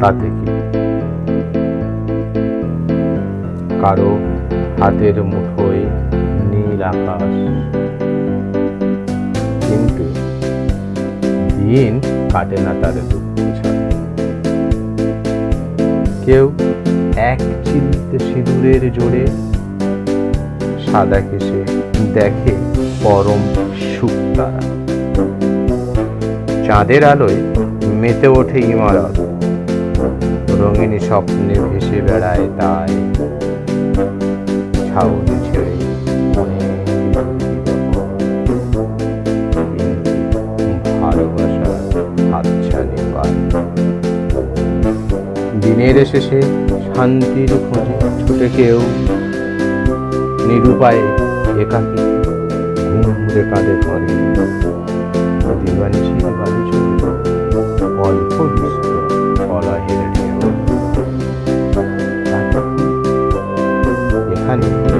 তাতে কি কারও হাতের মুঠোয় নীল আকাশ। কিন্তু দিন কাটে না তার দুঃখ কেউ এক চিলতে সিঁদুরের জোরে সাদা কেসে দেখে পরম সুখ তারা। চাঁদের আলোয় মেতে ওঠে ইমারত। রঙিনী স্বপ্নে ভেসে বেড়ায় তাই ছাউনি ছেড়ে দিনের শেষে শান্তির খোঁজে ছুটে কেউ নিরুপায়ে একাকী কাঁধে ধরে। দিবানিশি বাড়ি চলে অল্প Bista for the inner field. เดี๋ยวท่าน